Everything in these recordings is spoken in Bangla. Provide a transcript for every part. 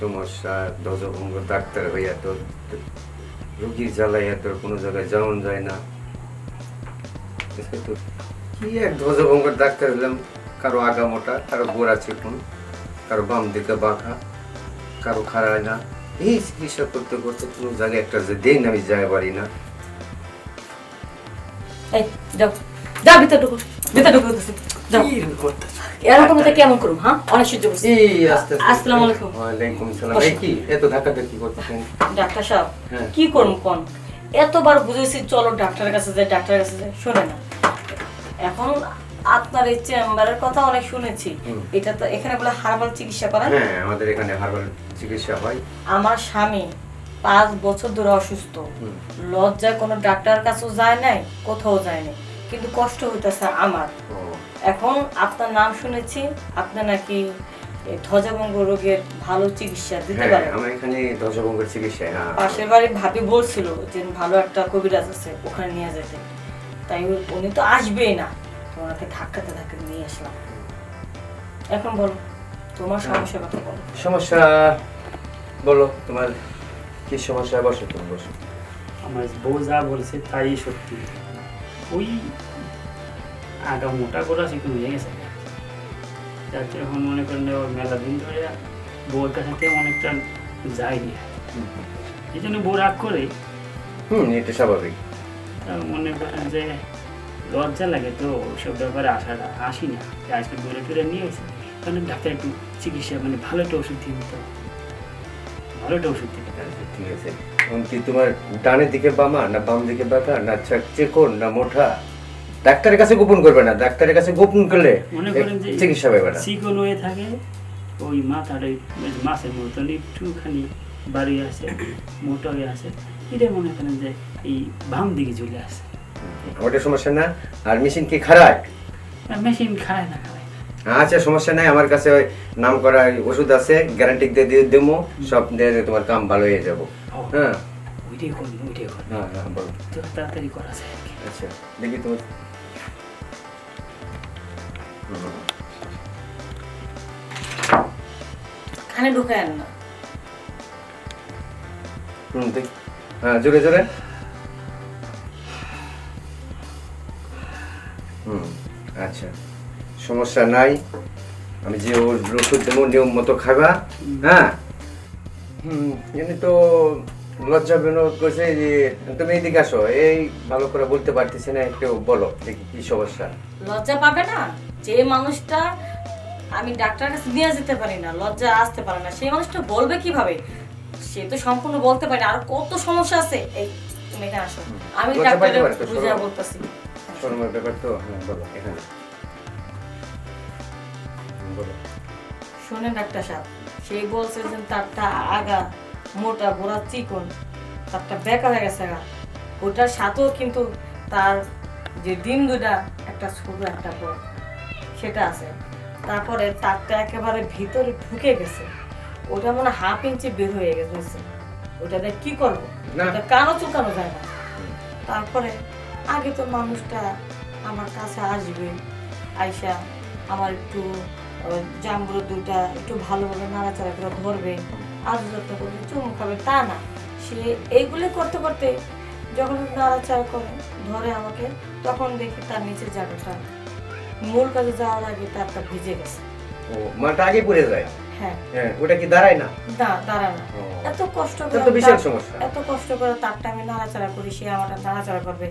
সমস্যা ধ্বজভঙ্গ ডাক্তার হইয়া তোর রুগীর জ্বালাইয়া তোর কোনো জায়গায় যাওয়ান যায় না। কি এক ধ্বজভঙ্গ ডাক্তার হলাম কারও আগা মোটা কারও গোড়া চিকুন কারও বাম দিকে বাঁকা কারও খাড়ায় না। এই চিকিৎসা করতে করতে কোনো জায়গায় একটা যে দিন আমি যাই পারি না। এই যাও। যাও ভিতরে ঢুকো ভিতরে ঢুকো। যাও। এরকম তো কেমন করুম হ্যাঁ? অনেক সহ্য করছি। আলাইকুম। ওয়ালাইকুম সালাম। এই কি? এত ধাক্কা ধাক্কি করতেছেন? ডাক্তার সাহেব হ্যাঁ। কি কোন? এতবার বুঝেছি চলো ডাক্তারের কাছে যাই ডাক্তারের কাছে যাই। শোনে না। এখন আপনার এই চেম্বারের কথা অনেক শুনেছি। এটা তো এখানে বলে হার্বাল চিকিৎসা করেন? হ্যাঁ আমাদের এখানে হার্বাল চিকিৎসা হয়। আমার স্বামী পাঁচ বছর ধরে অসুস্থ। লজ্জায় কোনো ডাক্তার কাছেও যায় নাই কোথাও যায় নাই। কিন্তু কষ্ট হইতেছে আমার। এখন আপনার নাম শুনেছি আপনি নাকি ধ্বজাভঙ্গ রোগের ভালো চিকিৎসা দিতে হ্যাঁ পারেন। আমার এখানে ধ্বজভঙ্গের চিকিৎসা হ্যাঁ। পাশের বাড়ি ভাবি বলছিল যে ভালো একটা কবিরাজ আছে ওখানে নিয়ে যেতে। তাই উনি তো আসবেই না। তো ওনাকে ধাক্কাতে ধাক্কাতে নিয়ে আসলাম। এখন বলো তোমার সমস্যার কথা বলো। সমস্যা বলো তোমার কি সমস্যা? বসো তুমি বসো। আমার বউ যা বলেছে তাই সত্যি। ওই আগা মোটা করা শিখে হয়ে গেছে। যাতে এখন মনে করেন মেলা দিন ধরে বউয়ের কাছে অনেকটা যায়নি। এই জন্য বউ রাগ করে। হুম এটা স্বাভাবিক। মনে করেন যে লজ্জা লাগে তো ওইসব ব্যাপারে আসাটা আসি না আজকে দূরে টুরে নিয়ে এসে কারণ ডাক্তার একটু চিকিৎসা মানে ভালো একটা ওষুধ দিয়ে দিতে ভালো একটা ওষুধ দিতে ঠিক আছে। এখন কি তোমার ডানের দিকে বামা না বাম দিকে বাঁকা না চেকন না মোটা? ডাক্তারের কাছে গোপন করবে না ডাক্তারের কাছে গোপন করলে চিকিৎসা পাবে না। চিকন হয়ে থাকে ওই মাথাটা ওই মাছের মতন একটুখানি বাড়ি আছে মোটা হয়ে আছে এটা মনে করেন যে এই বাম দিকে চলে আসে। ওটা সমস্যা না আর মেশিন কি খারাপ? মেশিন খায় না আচ্ছা সমস্যা নাই আমার কাছে ওই নাম করা ওষুধ আছে গ্যারান্টি দিয়ে দিয়ে দেবো সব দিয়ে তোমার কাম ভালো হয়ে যাব। হ্যাঁ। ওইটাই করুন ওইটাই করুন। হ্যাঁ হ্যাঁ বলো। তাড়াতাড়ি করা যায় আচ্ছা দেখি তোমার ঢুকায় না। হুম দেখ। হ্যাঁ জোরে জোরে। হুম আচ্ছা। সমস্যা নাই। আমি যে ওর ওষুধ দেবো নিয়ম মতো খাবা হ্যাঁ? হুম এমনি তো লজ্জা বিনোদ করছে যে তুমি এইদিকে আসো। এই ভালো করে বলতে পারতেছি না একটু বলো দেখি কি সমস্যা। লজ্জা পাবে না? যে মানুষটা আমি ডাক্তারের কাছে নিয়ে যেতে পারি না লজ্জা আসতে পারে না সেই মানুষটা বলবে কীভাবে? সে তো সম্পূর্ণ বলতে পারে আর কত সমস্যা আছে? এই তুমি এখানে আসো। আমি ডাক্তারের। বলতেছি। শোরুমের ব্যাপার তো হ্যাঁ বলো এখানে। বলো। শোনেন ডাক্তার সাহেব সেই বলছে যে তারটা আগা মোটা গোড়া চিকন তারটা বেকা হয়ে গেছে ওটার সাথেও কিন্তু তার যে ডিম দুটা একটা ছোট একটা বড়। সেটা আছে। তারপরে তারটা একেবারে ভিতরে ঢুকে গেছে। ওটা মনে হাফ ইঞ্চি বের হয়ে গেছে? ওটা দিয়ে কি করব? না। ওটা কানও চুলকানো যায় না। তারপরে আগে তো মানুষটা আমার কাছে আসবে আইসা আমার একটু জাম্বুর দুটা একটু ভালোভাবে নাড়াচাড়া করে ধরবে। আদর যত্ন করবে চুমু খাবে তা না। সে এইগুলি করতে করতে যখন নাড়াচাড়া করে ধরে আমাকে তখন দেখি তার নিচে জায়গাটা মূল কাজে যাওয়ার আগে তারটা ভিজে গেছে। ও মাটা আগে পড়ে যায়? হ্যাঁ। হ্যাঁ ওটা কি দাঁড়ায় না? দাঁড়ায় না। এত কষ্ট করে বিশাল সমস্যা। এত কষ্ট করে তারটা আমি নাড়াচাড়া করি সে আমার নাড়াচাড়া করবে।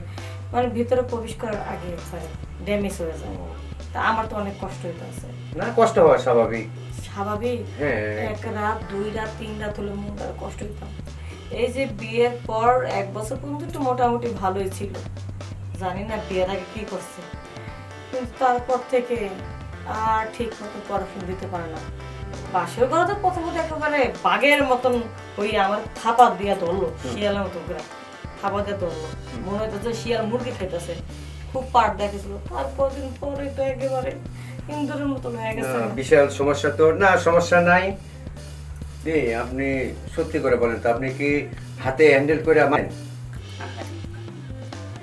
মানে ভিতরে প্রবেশ করার আগে ড্যামেজ হয়ে যায়। তা আমার তো অনেক কষ্ট হইতে আছে। না কষ্ট স্বাভাবিক। স্বাভাবিক? হ্যাঁ। এক রাত দুই রাত তিন রাত হলে মন কষ্ট হইতাম এই যে বিয়ের পর এক বছর পর্যন্ত একটু মোটামুটি ভালোই ছিল। জানি না বিয়ের আগে কি করছে। কিন্তু তারপর থেকে আর ঠিক মতো পড়াশোনা দিতে পারে না বাসের ঘরে তো প্রথমত একেবারে বাঘের মতন হইয়া আমার থাপা দিয়া ধরলো শিয়ালের মতো করে থাপা দিয়ে ধরলো মনে হইতেছে শিয়াল মুরগি খাইতেছে খুব পাট দেখেছিল তার কদিন পরে তো একেবারে ইন্দুরের মতন হয়ে গেছে বিশাল সমস্যা তো না সমস্যা নাই দি আপনি সত্যি করে বলেন তো আপনি কি হাতে হ্যান্ডেল করে আমার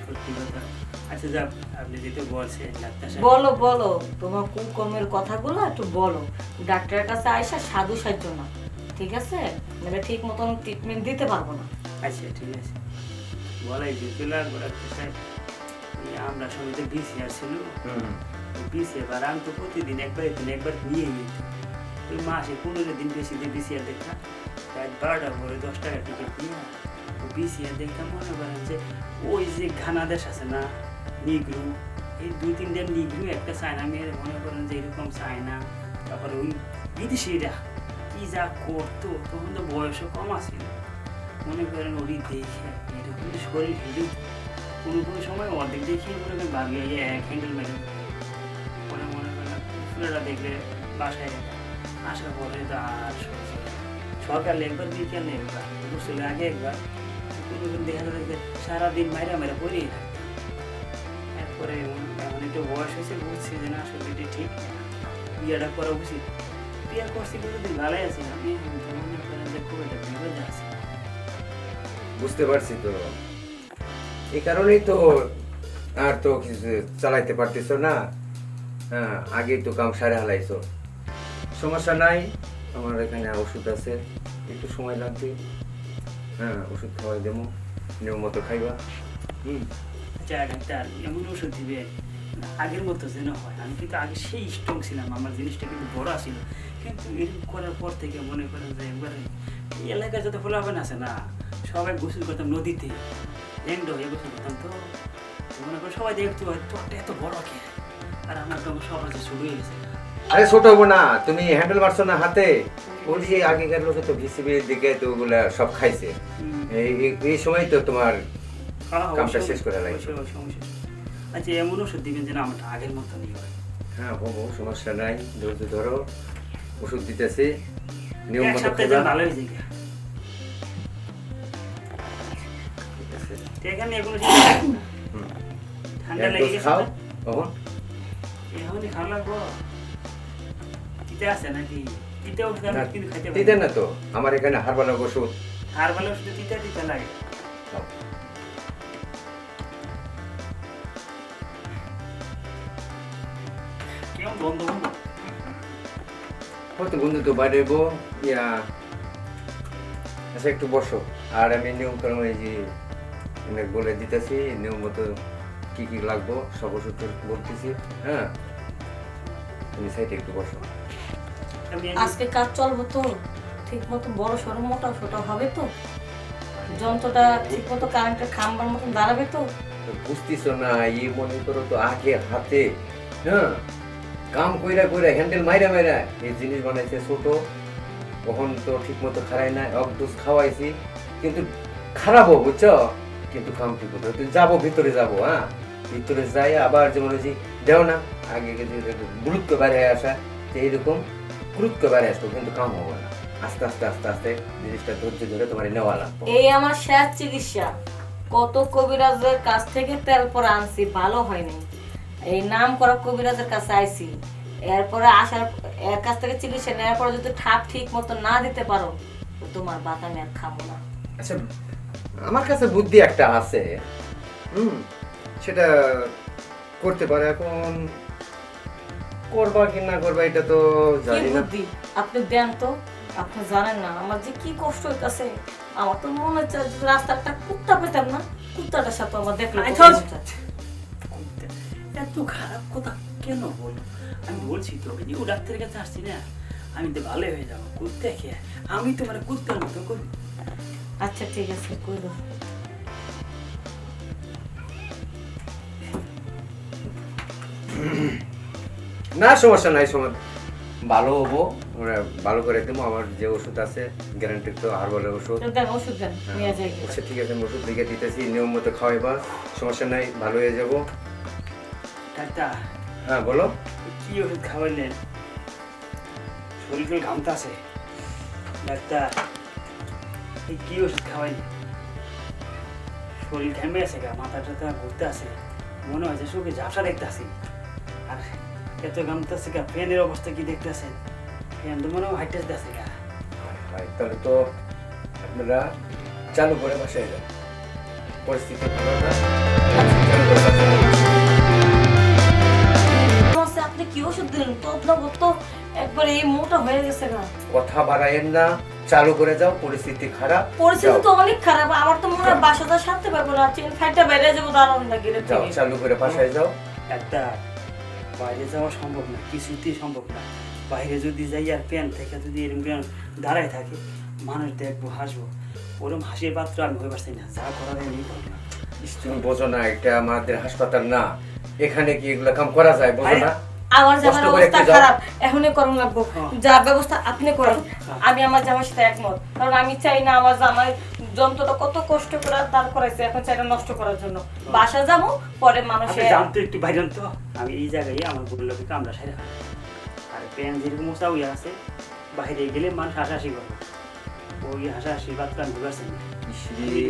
সত্যি কথা আচ্ছা যা আপনি যেহেতু বলছেন ডাক্তার বলো বলো। তোমার কুকর্মের কথাগুলো একটু বলো। ডাক্তারের কাছে আইসা সাধু সাহায্য না ঠিক আছে? নাহলে ঠিক মতন ট্রিটমেন্ট দিতে পারব না। আচ্ছা ঠিক আছে। বলাই যে চলে ডাক্তার সাহেব। আমরা সবাই তো বিসিআর ছিল। হুম। বিসিআর আর আমি তো প্রতিদিন একবার দিন একবার নিয়ে যেত ওই মাসে পনেরো দিন বেশি দিন বিসিআর দেখতাম। রাত বারোটা ভোরে দশ টাকা টিকিট দিয়ে বিসিআর দেখতাম মনে করেন যে ওই যে ঘানা দেশ আছে না নিগ্রু এই দুই তিনটা নিগ্রু একটা চায়না মেয়ের মনে করেন যে এরকম চায়না তারপরে ওই বিদেশিরা কি যা করতো, তখন তো বয়সও কম আছিল। মনে করেন ওরই দেখে, এরকম শরীর হিলি কোনো কোনো সময় অর্ধেক দেখিয়ে মনে করেন ভাবিয়ে এক হ্যান্ডেল মেরে পরে মনে করেন ফুলেরা দেখলে বাসায় আসার পরে তো আর। সকালে একবার বিকেলে একবার গোসলে আগে একবার, কোনো দেখা যাবে সারাদিন মাইরা মাইরা পরেই থাকতাম এরপরে এমন- এমন একটু বয়স হয়েছে, বুঝছি যে না আসলে এটি ঠিক? বিয়েটা করা উচিত। বিয়ে করছি কিছুদিন ভালোই আছি, আমি মনে করেন যে খুব একটা বিপদে আছি বুঝতে পারছি তো। এই কারণেই তো আর তো কিছু চালাইতে পারতেছো না। হ্যাঁ আগে তো কাম সারে হালাইছো। সমস্যা নাই, আমার এখানে ওষুধ আছে, একটু সময় লাগবে। হ্যাঁ ওষুধ খাওয়াই দেবো, নিয়ম মতো খাইবা। হুম। আচ্ছা ডাক্তার এমন ওষুধ দিবে আগের মতো যেন হয়। আমি কিন্তু আগে সেই স্ট্রং ছিলাম আমার জিনিসটা কিন্তু বড় ছিল কিন্তু এরকম করার পর থেকে মনে করেন যে একবারে এলাকায় যত ফোলাফেন আছে না সবাই গোসল করতাম নদীতে এন্ড হয়ে গোসল করতাম। তো তো মনে করেন সবাই দেখতো তোরটা এত বড় কে? আর আমার তো সবার শুরু হয়ে গেছে। আরে ছোট হব না তুমি হ্যান্ডেল মারছো না হাতে? ওই যে আগেকার লোকে তো ভিসিবির দিকে তো ওগুলা সব খাইছে। এই সময় তো তোমার কামটা শেষ করে লাগবে। আচ্ছা এমন ওষুধ দিবেন যেন আমার আগের মতো নেই হয়। হ্যাঁ হব সমস্যা নাই ধৈর্য ধরো। ওষুধ দিতেছি নিয়ম মতো খাইবা ভালো হয়ে যায় ঠিক আছে। তো এখানে এগুলো। ঠান্ডা লেগে গেছে খাও খাওয়া লাগবো। তিতে আছে নাকি? তিতে ওষুধ আমি কিন্তু খাইতে পারি। না তো আমার এখানে হারবালা ওষুধ। আর ভালো ওষুধ তিতে তিতে লাগে। বন্ধ। বন্ধ হয়তো বন্ধু তো বাইরে হইবো, ইয়া আচ্ছা একটু বসো। আর আমি নিয়ম করলাম এই যে এনে বলে দিতেছি নিয়ম মতো কি কি লাগবো সব ওষুধ বলতেছি হ্যাঁ? তুমি সাইডে একটু বসো। আজকে কাজ চলবো তো ঠিক মতো বড় সড়ো মোটা ছোট হবে তো। যন্ত্রটা ঠিক মতো কারেন্টের খাম্বার মতন দাঁড়াবে তো। তো বুঝতেছো না ই মনে করো তো আগে হাতে হ্যাঁ? কাম কইরা কইরা হ্যান্ডেল মাইরা মাইরা এই জিনিস বানাইছে ছোট। কখন তো ঠিক মতো খারাই না এক ডোজ খাওয়াইছি। কিন্তু খারাপও বুঝছ? কিন্তু কাম ঠিক মতো তো যাব, ভিতরে যাব হ্যাঁ? ভিতরে যাই, আবার যেমন যে দেও না। আগে গুরুত্ব বাইরে আসা। যে এইরকম গুরুত্ব বাইরে আসতো, কিন্তু কাম হব না। আস্তে আস্তে আস্তে আস্তে জিনিসটা ধৈর্য ধরে তোমার নেওয়া লাগবে। এই আমার শেষ চিকিৎসা। কত কবিরাজের কাছ থেকে তেল পরে আনছি, ভালো হয়নি। এই নাম করা কবিরাজের কাছে আইছি। এরপরে আসার এর কাছ থেকে চিকিৎসা নেওয়ার পরে যদি ঠাপ ঠিক মতো না দিতে পারো তোমার বাত আমি আর খাব না। আচ্ছা আমার কাছে বুদ্ধি একটা আছে। হুম সেটা করতে পারে এখন। করবা কি না করবা এটা তো জানি না। বুদ্ধি? আপনি দেন তো। আপনি জানেন না আমার যে কি কষ্ট হইতাছে। আমার তো মনে হচ্ছে একটা কুত্তা পেতাম না। কুত্তাটার সাথে আমার দেখলে এত খারাপ কথা কেন বল? আমি বলছি তো যে ও ডাক্তারের কাছে আসছি না আমি তো ভালো হয়ে যাব। কুত্তে খেয়ে আমি তো মানে কুত্তার মতো করি। আচ্ছা ঠিক আছে কইলো না সমস্যা নাই সময় ভালো হব ওরা ভালো করে দেবো আমার যে ওষুধ আছে গ্যারান্টি তো আর বলে ওষুধ। দেন ওষুধ যাই আচ্ছা ঠিক আছে আমি ওষুধ লিখে দিতেছি নিয়ম মতো খাওয়াইবা সমস্যা নাই ভালো হয়ে যাব। হ্যাঁ বলো। কি ওষুধ শরীর ঘামতাছে ডাক্তার এই কি ওষুধ খাওয়াইলেন শরীর ঘেমে আছে গা মাথা টাথা ঘুরতে আছে। মনে হয় যে চোখে ঝাপসা দেখতেছি আর এত ঘামতেছে গা ফ্যানের অবস্থা কি দেখতেছেন ফ্যান তো মনে হয় হাইটে আছে গা। তাহলে তো আপনারা চালু করে বাসায় যান পরিস্থিতি ভালো না? কি ওষুধ দিলেন? তো একবার এই মোটা হয়ে গেছে গা। কথা না চালু করে যাও পরিস্থিতি খারাপ পরিস্থিতি তো অনেক খারাপ আমার তো মনে হয় বাসাটা সারতে পারব না চেন ফাইটটা বেড়ে যাব দাঁড়ান না গেলে যাও চালু করে বাসায় যাও। একটা বাইরে যাওয়া সম্ভব না কিছুতেই সম্ভব না। বাইরে যদি যাই আর প্যান থেকে যদি এরকম দাঁড়ায় থাকে মানুষ দেখব হাসবো। ওরকম হাসির পাত্র আমি হয়ে পারছি না যা করার আমি করব না। তুমি বোঝো না এটা আমাদের হাসপাতাল না। এখানে কি এগুলো কাম করা যায় বোঝো না? আমার জামার অবস্থা খারাপ এখনই করুন লাগবো। হ্যাঁ। যা ব্যবস্থা আপনি করেন। আমি আমার জামার সাথে একমত। কারণ আমি চাই না আমার জামাই যন্ত্রটা কত কষ্ট করে দাঁড় করাইছে এখন চাই নষ্ট করার জন্য। বাসা যাব পরে মানুষের জানতো একটু বাইরে তো আমি এই জায়গায় আমার বলল কামড়া সাইড আর প্যান যেরকম মশা ওই আছে বাইরে গেলে মানুষ হাসাহাসি করবে ওই হাসাহাসি বাদ ভুলে আসেন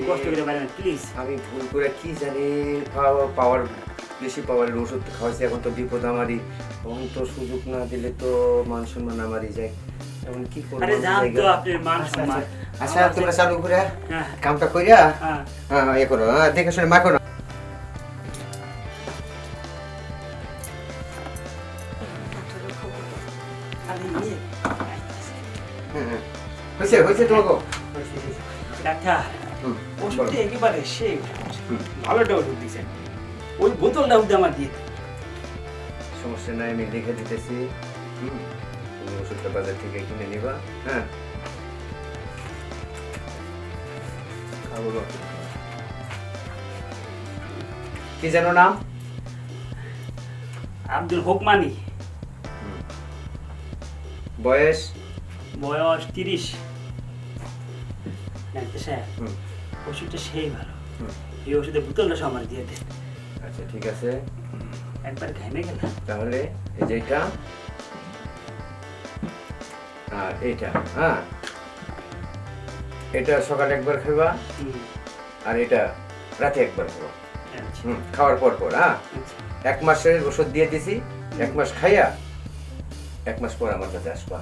কষ্ট করে বাইরে প্লিজ আমি ভুল করে কি জানি পাওয়া- পাওয়ার বেশি পাওয়ারের ওষুধ খাওয়াইছি এখন তো বিপদ আমারই। এখন তো সুযোগ না দিলে তো মান সম্মান আমারই যায়। এখন কি করব? আচ্ছা, আচ্ছা। আমার তোমরা চালু করে হ্যাঁ। কামটা কইরা হ্যাঁ। হ্যাঁ ইয়ে করো। হ্যাঁ দেখে শুনে মাখো না। আরে হ্যাঁ, হ্যাঁ। হয়েছে হয়েছে তোমাকে। ডাক্তার বলো। একেবারে সেই হুম। ভালোটা ওষুধ দিয়েছেন ওই বোতলটা ওদের আমার দিয়ে সমস্যা নাই আমি লিখে দিতেছি। তুমি ওষুধটা বাজার থেকে কিনে নিবা হ্যাঁ? খাব কি যেন নাম? আব্দুল হোকমানি। বয়স? বয়স তিরিশ। ডাক্তার সাহেব ওষুধটা সেই ভালো। এই ওষুধের বোতলটা সব আমার দিয়ে দেন আচ্ছা ঠিক আছে। একবার ঘামে গেলাম। তাহলে এই যে এটা আর এইটা হ্যাঁ? এটা সকালে একবার খাবা আর এটা রাতে একবার খাবা। আচ্ছা, হুম খাওয়ার পর পর হ্যাঁ? আচ্ছা। এক মাসের ওষুধ দিয়ে দিছি এক মাস খাইয়া এক মাস পর আমার কাছে আসবা।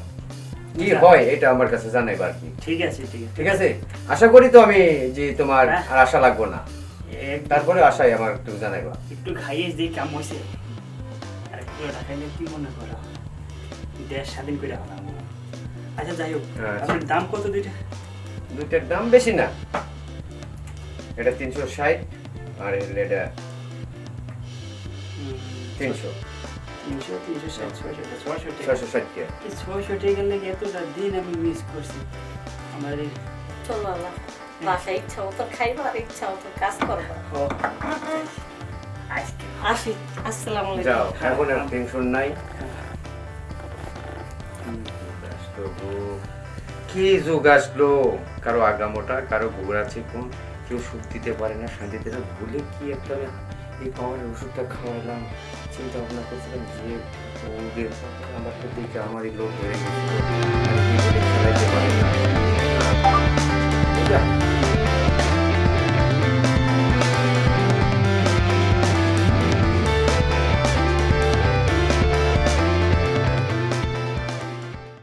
কি আচ্ছা। হয় এটা আমার কাছে জানাইবা আর কি। ঠিক আছে ঠিক আছে। ঠিক আছে? আশা করি তো আমি যে তোমার হ্যাঁ। আর আশা লাগবো না। তারপরে আশাই আমার একটু জানাইবা একটু খাইয়ে দিয়ে কাম হয়েছে আর একটু ঢাকাইলে কি মনে করো? দেশ স্বাধীন করে হলাম আচ্ছা যাই হোক হ্যাঁ। আপনার দাম কত দুইটা? দুইটার দাম বেশি না। এটা তিনশো ষাট আর এটা তিনশো। তিনশো তিনশো ষাট ছয়শো ছয়শো ষাট ছয়শো টাকা লেগে এতটা দিন আমি মিস করছি। আমার এই চলো আল্লাহ। বাসায় ইচ্ছা মতো খাইবা আর ইচ্ছা মতো কাজ করবা আসি আসসালামু যাও আলাইকুম এখন আর টেনশন নাই। কি যুগ আসলো? কারও আগামোটা কারও গোড়া চিকুন। কেউ সুখ দিতে পারে না শান্তিতে না। ভুলে কি একটা এই পাওয়ার ওষুধটা খাওয়ালাম। চিন্তা ভাবনা করছিলাম যে আমার দেখে আমারই লোক হয়ে গেছিল Yeah.